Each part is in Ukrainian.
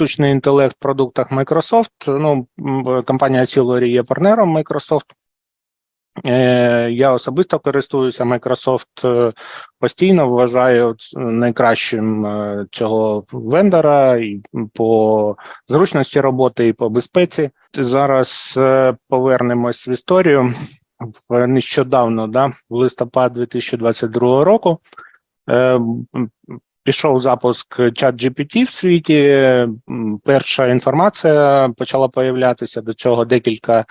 штучний інтелект в продуктах Microsoft. Ну, компанія Silvery є партнером Microsoft. Е, Я особисто користуюся Microsoft е, постійно, вважаю найкращим е, цього вендора і по зручності роботи, і по безпеці. Зараз повернемось в історію. Нещодавно, да, в листопад 2022 року, пішов запуск ChatGPT в світі. Перша інформація почала появлятися до цього декілька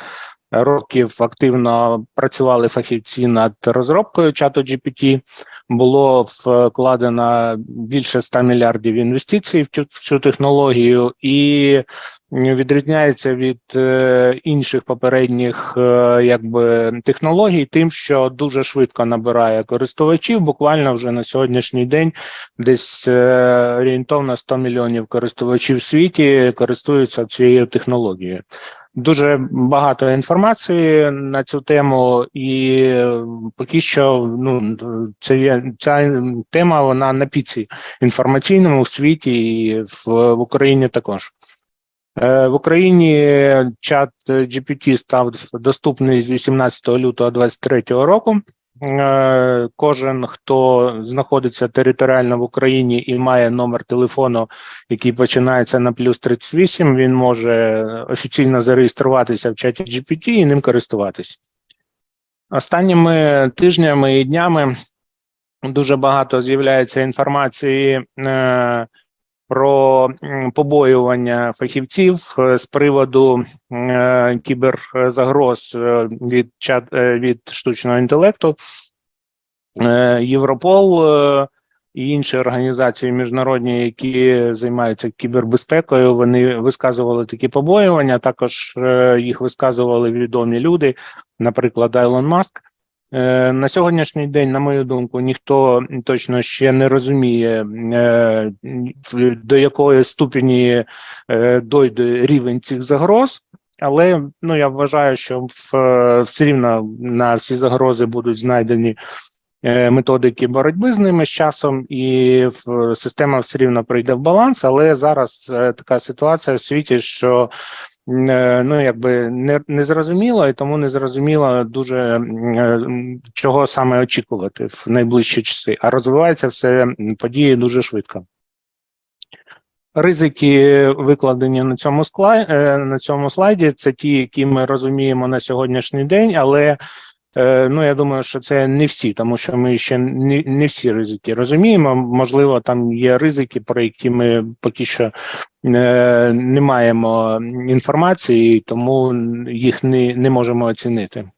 років активно працювали фахівці над розробкою чату GPT. Було вкладено більше 100 мільярдів інвестицій в цю, технологію, і відрізняється від е, інших попередніх е, якби технологій, тим, що дуже швидко набирає користувачів. Буквально вже на сьогоднішній день десь е, орієнтовно 100 мільйонів користувачів в світі користуються цією технологією. Дуже багато інформації на цю тему, і е, поки що ну це ця тема вона на піці інформаційному в світі і в, в Україні також. Е, В Україні чат GPT став доступний з 18 лютого 2023 року. Е, Кожен, хто знаходиться територіально в Україні і має номер телефону, який починається на плюс 38, він може офіційно зареєструватися в чаті GPT і ним користуватися. Останніми тижнями і днями дуже багато з'являється інформації е, про побоювання фахівців е, з приводу е, кіберзагроз е, від чат від штучного інтелекту. Європол і інші організації міжнародні, які займаються кібербезпекою, вони висказували такі побоювання. Також їх висказували відомі люди, наприклад, Айлон Маск. Е, На сьогоднішній день, на мою думку, ніхто точно ще не розуміє, е, до якої ступені е, дойде рівень цих загроз. Але ну я вважаю, що все рівно на всі загрози будуть знайдені методики боротьби з ними з часом, і система все рівно прийде в баланс. Але зараз така ситуація в світі, що ну якби не, не зрозуміло, і тому не зрозуміло дуже е, чого саме очікувати в найближчі часи. А розвивається все події дуже швидко. Ризики викладені на цьому склай, е, на цьому слайді. Це ті, які ми розуміємо на сьогоднішній день, але е, ну я думаю, що це не всі, тому що ми ще не, не всі ризики розуміємо. Можливо, там є ризики, про які ми поки що е, не маємо інформації, тому їх не, не можемо оцінити.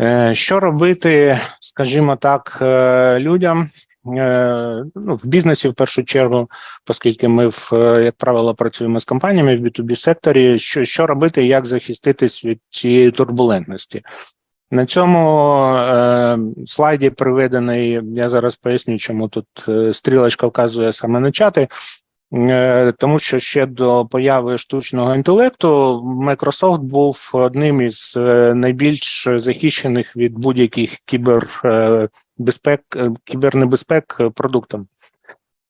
Е, Що робити, скажімо так, е, людям е, ну, в бізнесі в першу чергу, оскільки ми в е, як правило працюємо з компаніями в B2B секторі. Що, що робити, як захиститись від цієї турбулентності? На цьому е, слайді приведений. Я зараз поясню, чому тут е, стрілочка вказує саме на чати. Е, Тому що ще до появи штучного інтелекту Microsoft був одним із е, найбільш захищених від будь-яких кібербезпек, кібернебезпек е, продуктом.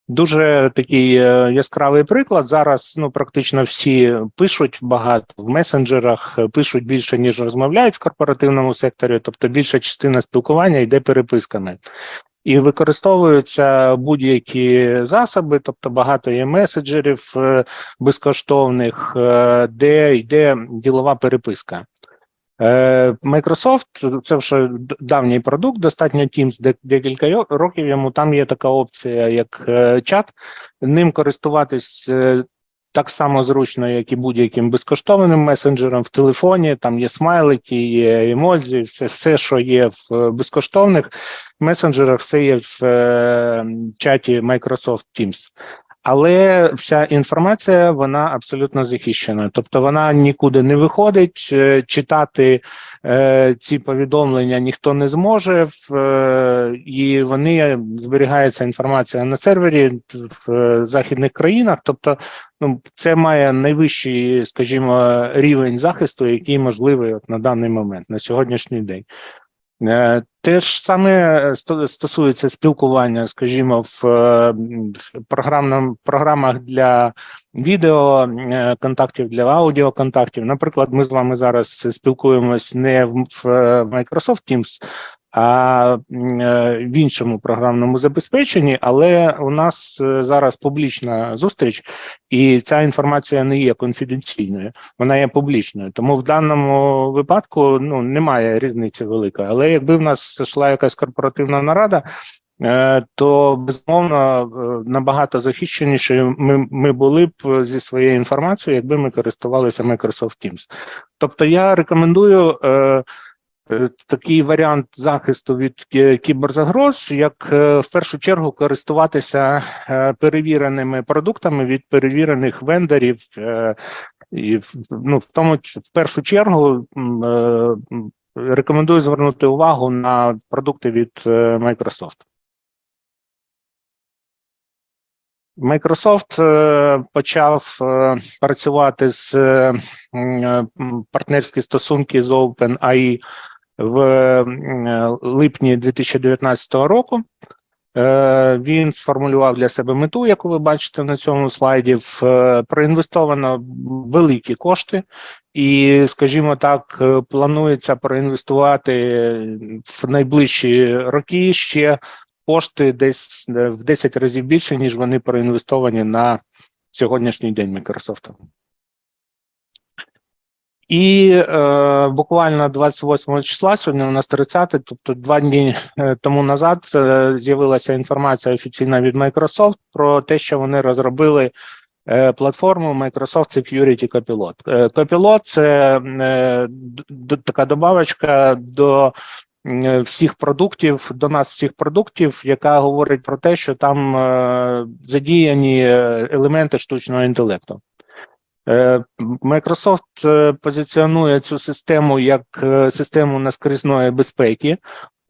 Дуже такий яскравий приклад. Зараз ну практично всі пишуть багато в месенджерах, пишуть більше ніж розмовляють в корпоративному секторі, тобто більша частина спілкування йде переписками. І використовуються будь-які засоби, тобто багато є меседжерів е, безкоштовних, е, де йде ділова переписка. Е, Microsoft це вже давній продукт, достатньо Teams, декілька років йому там є така опція, як чат. Ним користуватись так само зручно, як і будь-яким безкоштовним месенджером в телефоні. Там є смайлики, є емодзі, все, все, що є в е, безкоштовних месенджерах, все є в е, чаті Microsoft Teams. Але вся інформація вона абсолютно захищена, тобто вона нікуди не виходить. е, Читати е, ці повідомлення ніхто не зможе, в, е, і вони зберігається інформація на сервері в е, західних країнах. Тобто, ну це має найвищий, скажімо, рівень захисту, який можливий от на даний момент, на сьогоднішній день. Е, Те ж саме сто- стосується спілкування, скажімо, в програмним, програмах для відео е, контактів, для аудіоконтактів. Наприклад, ми з вами зараз спілкуємось не в е, Microsoft Teams, а е, в іншому програмному забезпеченні, але у нас е, зараз публічна зустріч, і ця інформація не є конфіденційною вона є публічною. Тому в даному випадку ну немає різниці великої. Але якби в нас йшла якась корпоративна нарада, е, то безумовно набагато захищеніше ми, ми були б зі своєю інформацією, якби ми користувалися Microsoft Teams. Тобто я рекомендую. Е, Такий варіант захисту від кіберзагроз, як е, в першу чергу користуватися е, перевіреними продуктами від перевірених вендорів, і ну, в тому в першу чергу рекомендую звернути увагу на продукти від Microsoft. Microsoft почав працювати з партнерські стосунки з OpenAI в е, липні 2019 року. Е, Він сформулював для себе мету, яку ви бачите на цьому слайді. Е, проінвестовано великі кошти, і, скажімо так, планується проінвестувати в найближчі роки ще кошти десь в 10 разів більше, ніж вони проінвестовані на сьогоднішній день Microsoft. І е, буквально 28 числа, сьогодні у нас 30, тобто два дні е, тому назад е, з'явилася інформація офіційна від Microsoft про те, що вони розробили е, платформу Microsoft Security Copilot. Е, Copilot – це е, д- така добавочка до м, всіх продуктів, до нас всіх продуктів, яка говорить про те, що там е, задіяні е, елементи штучного інтелекту. Е, Microsoft е, позиціонує цю систему як е, систему наскрізної безпеки.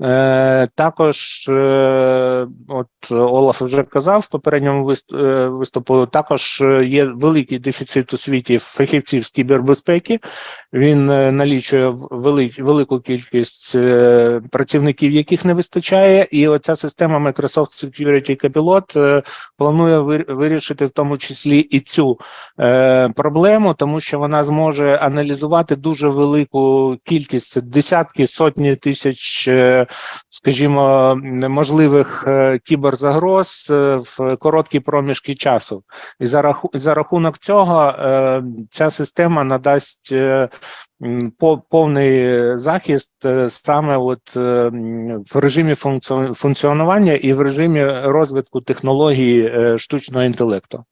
Е, Також, е, от Олаф вже казав в попередньому е, виступу, також є великий дефіцит у світі фахівців з кібербезпеки. Він налічує велик, велику кількість працівників, яких не вистачає, і оця система Microsoft Security Copilot планує вирішити в тому числі і цю проблему, тому що вона зможе аналізувати дуже велику кількість десятки, сотні тисяч, скажімо, можливих е, кіберзагроз е, в короткі проміжки часу. І за за рахунок цього е, ця система надасть. Повний захист саме от в режимі функціо- функціонування і в режимі розвитку технології штучного інтелекту.